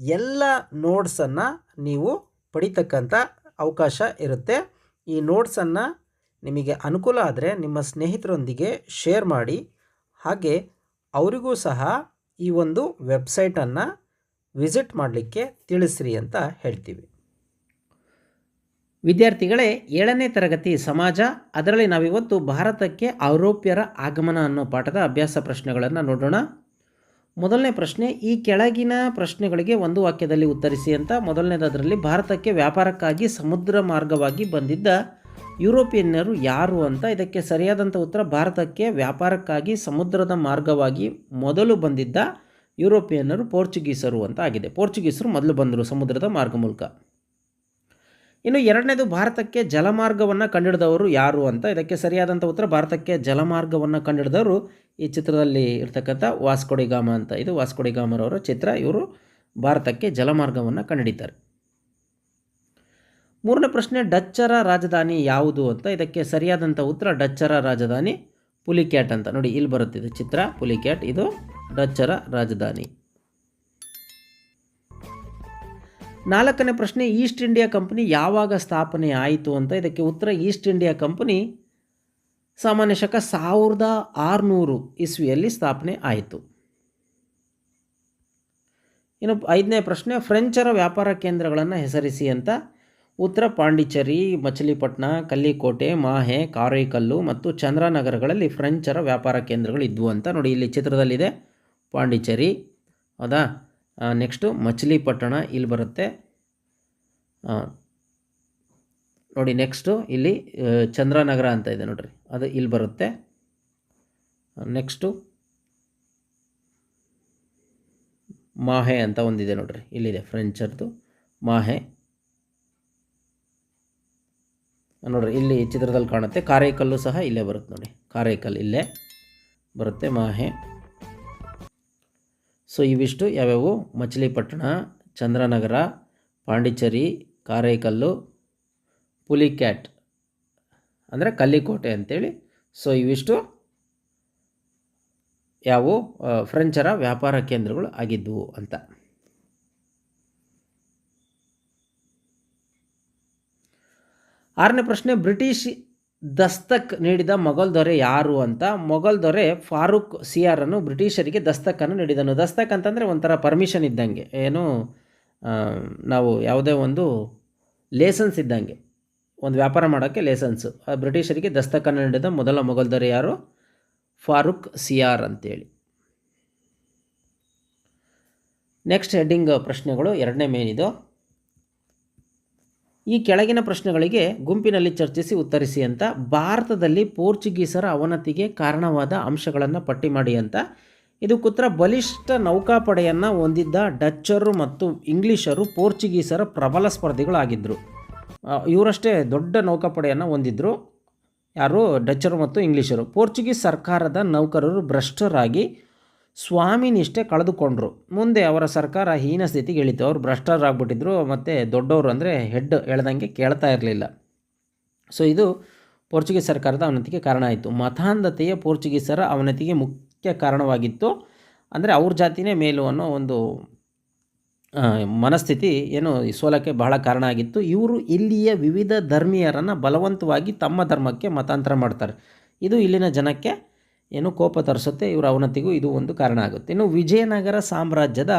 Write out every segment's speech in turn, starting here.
ಎಲ್ಲ ನೋಟ್ಸನ್ನು ನೀವು ಪಡಿತಕ್ಕಂಥ ಅವಕಾಶ ಇರುತ್ತೆ. ಈ ನೋಟ್ಸನ್ನು ನಿಮಗೆ ಅನುಕೂಲ ಆದರೆ ನಿಮ್ಮ ಸ್ನೇಹಿತರೊಂದಿಗೆ ಶೇರ್ ಮಾಡಿ. ಹಾಗೆ ಅವರಿಗೂ ಸಹ ಈ ಒಂದು ವೆಬ್ಸೈಟನ್ನು ವಿಸಿಟ್ ಮಾಡಲಿಕ್ಕೆ ತಿಳಿಸ್ರಿ ಅಂತ ಹೇಳ್ತೀವಿ. ವಿದ್ಯಾರ್ಥಿಗಳೇ, ಏಳನೇ ತರಗತಿ ಸಮಾಜ, ಅದರಲ್ಲಿ ನಾವಿವತ್ತು ಭಾರತಕ್ಕೆ ಐರೋಪ್ಯರ ಆಗಮನ ಅನ್ನೋ ಪಾಠದ ಅಭ್ಯಾಸ ಪ್ರಶ್ನೆಗಳನ್ನು ನೋಡೋಣ. ಮೊದಲನೇ ಪ್ರಶ್ನೆ, ಈ ಕೆಳಗಿನ ಪ್ರಶ್ನೆಗಳಿಗೆ ಒಂದು ವಾಕ್ಯದಲ್ಲಿ ಉತ್ತರಿಸಿ ಅಂತ. ಮೊದಲನೇದಾದರಲ್ಲಿ, ಭಾರತಕ್ಕೆ ವ್ಯಾಪಾರಕ್ಕಾಗಿ ಸಮುದ್ರ ಮಾರ್ಗವಾಗಿ ಬಂದಿದ್ದ ಯುರೋಪಿಯನ್ನರು ಯಾರು ಅಂತ. ಇದಕ್ಕೆ ಸರಿಯಾದಂಥ ಉತ್ತರ, ಭಾರತಕ್ಕೆ ವ್ಯಾಪಾರಕ್ಕಾಗಿ ಸಮುದ್ರದ ಮಾರ್ಗವಾಗಿ ಮೊದಲು ಬಂದಿದ್ದ ಯುರೋಪಿಯನ್ನರು ಪೋರ್ಚುಗೀಸರು ಅಂತ ಆಗಿದೆ. ಪೋರ್ಚುಗೀಸರು ಮೊದಲು ಬಂದರು ಸಮುದ್ರದ ಮಾರ್ಗ ಮೂಲಕ. ಇನ್ನು ಎರಡನೇದು, ಭಾರತಕ್ಕೆ ಜಲಮಾರ್ಗವನ್ನು ಕಂಡಿಡಿದವರು ಯಾರು ಅಂತ. ಇದಕ್ಕೆ ಸರಿಯಾದಂಥ ಉತ್ತರ, ಭಾರತಕ್ಕೆ ಜಲಮಾರ್ಗವನ್ನು ಕಂಡಿಡಿದವರು ಈ ಚಿತ್ರದಲ್ಲಿ ಇರ್ತಕ್ಕಂಥ ವಾಸ್ಕೊಡಿಗಾಮ ಅಂತ. ಇದು ವಾಸ್ಕೊಡಿಗಾಮರವರ ಚಿತ್ರ ಇವರು ಭಾರತಕ್ಕೆ ಜಲಮಾರ್ಗವನ್ನು ಕಂಡುಹಿಡಿತಾರೆ ಮೂರನೇ ಪ್ರಶ್ನೆ, ಡಚ್ಚರ ರಾಜಧಾನಿ ಯಾವುದು ಅಂತ. ಇದಕ್ಕೆ ಸರಿಯಾದಂಥ ಉತ್ತರ, ಡಚ್ಚರ ರಾಜಧಾನಿ ಪುಲಿಕ್ಯಾಟ್ ಅಂತ. ನೋಡಿ, ಇಲ್ಲಿ ಬರುತ್ತಿದೆ ಚಿತ್ರ. ಪುಲಿಕ್ಯಾಟ್, ಇದು ಡಚ್ಚರ ರಾಜಧಾನಿ. ನಾಲ್ಕನೇ ಪ್ರಶ್ನೆ, ಈಸ್ಟ್ ಇಂಡಿಯಾ ಕಂಪನಿ ಯಾವಾಗ ಸ್ಥಾಪನೆ ಆಯಿತು ಅಂತ. ಇದಕ್ಕೆ ಉತ್ತರ, ಈಸ್ಟ್ ಇಂಡಿಯಾ ಕಂಪನಿ ಸಾಮಾನ್ಯ ಶಕ ಸಾವಿರದ ಆರುನೂರು ಇಸ್ವಿಯಲ್ಲಿ ಸ್ಥಾಪನೆ ಆಯಿತು. ಇನ್ನು ಐದನೇ ಪ್ರಶ್ನೆ, ಫ್ರೆಂಚರ ವ್ಯಾಪಾರ ಕೇಂದ್ರಗಳನ್ನು ಹೆಸರಿಸಿ ಅಂತ. ಉತ್ತರ ಪಾಂಡಿಚೇರಿ ಮಚಲಿಪಟ್ಟಣ ಕಲ್ಲಿಕೋಟೆ, ಮಾಹೆ, ಕಾರೈಕಲ್ಲು ಮತ್ತು ಚಂದ್ರನಗರಗಳಲ್ಲಿ ಫ್ರೆಂಚರ ವ್ಯಾಪಾರ ಕೇಂದ್ರಗಳು ಇದ್ವು ಅಂತ ನೋಡಿ ಇಲ್ಲಿ ಚಿತ್ರದಲ್ಲಿದೆ. ಪಾಂಡಿಚೇರಿ, ಹೌದಾ? ನೆಕ್ಸ್ಟು ಮಚಲಿಪಟ್ಟಣ ಇಲ್ಲಿ ಬರುತ್ತೆ. ನೋಡಿ ನೆಕ್ಸ್ಟು ಇಲ್ಲಿ ಚಂದ್ರನಗರ ಅಂತ ಇದೆ ನೋಡಿರಿ ಅದು ಇಲ್ಲಿ ಬರುತ್ತೆ ನೆಕ್ಸ್ಟು ಮಾಹೆ ಅಂತ ಒಂದಿದೆ ನೋಡ್ರಿ ಇಲ್ಲಿದೆ ಫ್ರೆಂಚರ್ದು ಮಾಹೆ ನೋಡಿರಿ ಇಲ್ಲಿ ಚಿತ್ರದಲ್ಲಿ ಕಾಣುತ್ತೆ ಕಾರೈಕಲ್ಲು ಸಹ ಇಲ್ಲೇ ಬರುತ್ತೆ ನೋಡಿ ಕಾರೈಕಲ್ ಇಲ್ಲೇ ಬರುತ್ತೆ ಮಾಹೆ ಸೊ ಇವಿಷ್ಟು ಯಾವ್ಯಾವು ಮಚಿಲಿಪಟ್ಟಣ ಚಂದ್ರನಗರ ಪಾಂಡಿಚೇರಿ ಕಾರೈಕಲ್ಲು ಪುಲಿಕ್ಯಾಟ್ ಅಂದರೆ ಕಲ್ಲಿಕೋಟೆ ಅಂತೇಳಿ. ಸೊ ಇವಿಷ್ಟು ಯಾವುವು ಫ್ರೆಂಚರ ವ್ಯಾಪಾರ ಕೇಂದ್ರಗಳು ಆಗಿದ್ದವು ಅಂತ. ಆರನೇ ಪ್ರಶ್ನೆ, ಬ್ರಿಟಿಷ್ ದಸ್ತಕ್ ನೀಡಿದ ಮೊಘಲ್ ದೊರೆ ಯಾರು ಅಂತ. ಮೊಘಲ್ ದೊರೆ ಫಾರೂಕ್ ಸಿಯಾರನ್ನು ಬ್ರಿಟಿಷರಿಗೆ ದಸ್ತಕನ್ನು ನೀಡಿದನು. ದಸ್ತಕ್ ಅಂತಂದರೆ ಒಂಥರ ಪರ್ಮಿಷನ್ ಇದ್ದಂಗೆ. ಏನು ನಾವು ಯಾವುದೇ ಒಂದು ಲೇಸನ್ಸ್ ಇದ್ದಂಗೆ. ಒಂದು ವ್ಯಾಪಾರ ಮಾಡೋಕ್ಕೆ ಲೇಸನ್ಸು ಬ್ರಿಟಿಷರಿಗೆ ದಸ್ತಕನ್ನು ನೀಡಿದ ಮೊದಲ ಮೊಘಲ್ ದೊರೆ ಯಾರು? ಫಾರೂಕ್ ಸಿಯಾರ್ ಅಂತೇಳಿ. ನೆಕ್ಸ್ಟ್ ಹೆಡ್ಡಿಂಗ್ ಪ್ರಶ್ನೆಗಳು ಎರಡನೇ ಮೇನಿದು ಈ ಕೆಳಗಿನ ಪ್ರಶ್ನೆಗಳಿಗೆ ಗುಂಪಿನಲ್ಲಿ ಚರ್ಚಿಸಿ ಉತ್ತರಿಸಿ ಅಂತ, ಭಾರತದಲ್ಲಿ ಪೋರ್ಚುಗೀಸರ ಅವನತಿಗೆ ಕಾರಣವಾದ ಅಂಶಗಳನ್ನು ಪಟ್ಟಿ ಮಾಡಿ ಅಂತ. ಇದು ಕುತ್ರ ಬಲಿಷ್ಠ ನೌಕಾಪಡೆಯನ್ನು ಹೊಂದಿದ್ದ ಡಚ್ಚರು ಮತ್ತು ಇಂಗ್ಲೀಷರು ಪೋರ್ಚುಗೀಸರ ಪ್ರಬಲ ಸ್ಪರ್ಧಿಗಳಾಗಿದ್ದರು ಇವರಷ್ಟೇ ದೊಡ್ಡ ನೌಕಾಪಡೆಯನ್ನು ಹೊಂದಿದ್ದರು ಯಾರು? ಡಚ್ಚರು ಮತ್ತು ಇಂಗ್ಲೀಷರು. ಪೋರ್ಚುಗೀಸ್ ಸರ್ಕಾರದ ನೌಕರರು ಭ್ರಷ್ಟರಾಗಿ ಸ್ವಾಮಿ ನಿಷ್ಠೆ ಕಳೆದುಕೊಂಡ್ರು. ಮುಂದೆ ಅವರ ಸರ್ಕಾರ ಹೀನ ಸ್ಥಿತಿಗೆ ಇಳಿತು. ಅವರು ಭ್ರಷ್ಟರಾಗ್ಬಿಟ್ಟಿದ್ರು. ಮತ್ತು ದೊಡ್ಡವರು ಅಂದರೆ ಹೆಡ್ ಹೇಳ್ದಂಗೆ ಕೇಳ್ತಾ ಇರಲಿಲ್ಲ. ಸೊ ಇದು ಪೋರ್ಚುಗೀಸ್ ಸರ್ಕಾರದ ಅವನತಿಗೆ ಕಾರಣ ಆಯಿತು. ಮತಾಂಧತೆಯ ಪೋರ್ಚುಗೀಸರ ಅವನತಿಗೆ ಮುಖ್ಯ ಕಾರಣವಾಗಿತ್ತು. ಅಂದರೆ ಅವ್ರ ಜಾತಿನೇ ಮೇಲು ಅನ್ನೋ ಒಂದು ಮನಸ್ಥಿತಿ ಏನು ಈ ಸೋಲಕ್ಕೆ ಬಹಳ ಕಾರಣ ಆಗಿತ್ತು. ಇವರು ಇಲ್ಲಿಯ ವಿವಿಧ ಧರ್ಮೀಯರನ್ನು ಬಲವಂತವಾಗಿ ತಮ್ಮ ಧರ್ಮಕ್ಕೆ ಮತಾಂತರ ಮಾಡ್ತಾರೆ. ಇದು ಇಲ್ಲಿನ ಜನಕ್ಕೆ ಏನು ಕೋಪ ತರಿಸುತ್ತೆ, ಇವರ ಅವನತಿಗೂ ಇದು ಒಂದು ಕಾರಣ ಆಗುತ್ತೆ. ಇನ್ನು ವಿಜಯನಗರ ಸಾಮ್ರಾಜ್ಯದ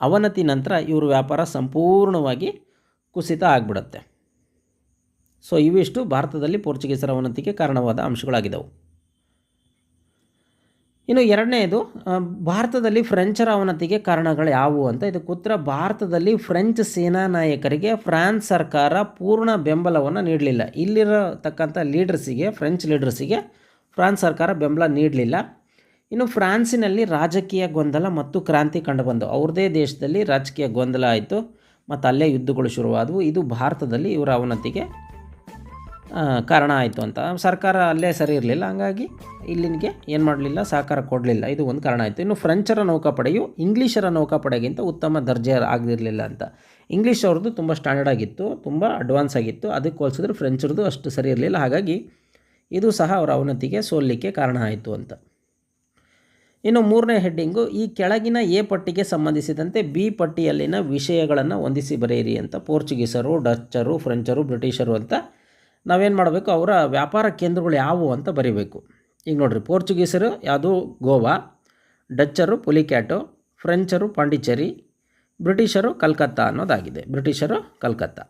ಅವನತಿ ನಂತರ ಇವರು ವ್ಯಾಪಾರ ಸಂಪೂರ್ಣವಾಗಿ ಕುಸಿತ ಆಗಿಬಿಡುತ್ತೆ. ಸೊ ಇವಿಷ್ಟು ಭಾರತದಲ್ಲಿ ಪೋರ್ಚುಗೀಸರ ಅವನತಿಗೆ ಕಾರಣವಾದ ಅಂಶಗಳಾಗಿದ್ದವು. ಇನ್ನು ಎರಡನೇದು ಭಾರತದಲ್ಲಿ ಫ್ರೆಂಚರ ಅವನತಿಗೆ ಕಾರಣಗಳು ಯಾವುವು ಅಂತ ಇದಕ್ಕೆ ಉತ್ತರ, ಭಾರತದಲ್ಲಿ ಫ್ರೆಂಚ್ ಸೇನಾ ನಾಯಕರಿಗೆ ಫ್ರಾನ್ಸ್ ಸರ್ಕಾರ ಪೂರ್ಣ ಬೆಂಬಲವನ್ನು ನೀಡಲಿಲ್ಲ. ಇಲ್ಲಿರತಕ್ಕಂಥ ಲೀಡರ್ಸಿಗೆ ಫ್ರೆಂಚ್ ಲೀಡರ್ಸಿಗೆ ಫ್ರಾನ್ಸ್ ಸರ್ಕಾರ ಬೆಂಬಲ ನೀಡಲಿಲ್ಲ. ಇನ್ನು ಫ್ರಾನ್ಸಿನಲ್ಲಿ ರಾಜಕೀಯ ಗೊಂದಲ ಮತ್ತು ಕ್ರಾಂತಿ ಕಂಡುಬಂದು, ಅವ್ರದೇ ದೇಶದಲ್ಲಿ ರಾಜಕೀಯ ಗೊಂದಲ ಆಯಿತು ಮತ್ತು ಅಲ್ಲೇ ಯುದ್ಧಗಳು ಶುರುವಾದವು. ಇದು ಭಾರತದಲ್ಲಿ ಇವರ ಅವನತಿಗೆ ಕಾರಣ ಆಯಿತು ಅಂತ. ಸರ್ಕಾರ ಅಲ್ಲೇ ಸರಿ ಇರಲಿಲ್ಲ. ಹಂಗಾಗಿ ಇಲ್ಲಿಗೆ ಏನು ಮಾಡಲಿಲ್ಲ? ಸಹಕಾರ ಕೊಡಲಿಲ್ಲ. ಇದು ಒಂದು ಕಾರಣ ಆಯಿತು. ಇನ್ನು ಫ್ರೆಂಚರ ನೌಕಾಪಡೆಯು ಇಂಗ್ಲೀಷರ ನೌಕಾಪಡೆಗಿಂತ ಉತ್ತಮ ದರ್ಜೆ ಆಗಿರಲಿಲ್ಲ ಅಂತ. ಇಂಗ್ಲೀಷ್ ಅವ್ರದ್ದು ತುಂಬ ಸ್ಟ್ಯಾಂಡರ್ಡ್ ಆಗಿತ್ತು, ತುಂಬ ಅಡ್ವಾನ್ಸ್ ಆಗಿತ್ತು. ಅದಕ್ಕೆ ಹೋಲಿಸಿದ್ರೆ ಫ್ರೆಂಚರದು ಅಷ್ಟು ಸರಿ ಇರಲಿಲ್ಲ. ಹಾಗಾಗಿ ಇದು ಸಹ ಅವರ ಅವನತಿಗೆ ಸೋಲಿಕ್ಕೆ ಕಾರಣ ಆಯಿತು ಅಂತ. ಇನ್ನು ಮೂರನೇ ಹೆಡ್ಡಿಂಗು, ಈ ಕೆಳಗಿನ ಎ ಪಟ್ಟಿಗೆ ಸಂಬಂಧಿಸಿದಂತೆ ಬಿ ಪಟ್ಟಿಯಲ್ಲಿನ ವಿಷಯಗಳನ್ನು ಹೊಂದಿಸಿ ಬರೆಯಿರಿ ಅಂತ. ಪೋರ್ಚುಗೀಸರು, ಡಚ್ಚರು, ಫ್ರೆಂಚರು, ಬ್ರಿಟಿಷರು ಅಂತ ನಾವೇನು ಮಾಡಬೇಕು? ಅವರ ವ್ಯಾಪಾರ ಕೇಂದ್ರಗಳು ಯಾವುವು ಅಂತ ಬರಿಬೇಕು. ಈಗ ನೋಡಿರಿ, ಪೋರ್ಚುಗೀಸರು ಯಾವುದು? ಗೋವಾ. ಡಚ್ಚರು ಪುಲಿಕ್ಯಾಟು. ಫ್ರೆಂಚರು ಪಾಂಡಿಚೇರಿ. ಬ್ರಿಟಿಷರು ಕಲ್ಕತ್ತಾ ಅನ್ನೋದಾಗಿದೆ. ಬ್ರಿಟಿಷರು ಕಲ್ಕತ್ತಾ.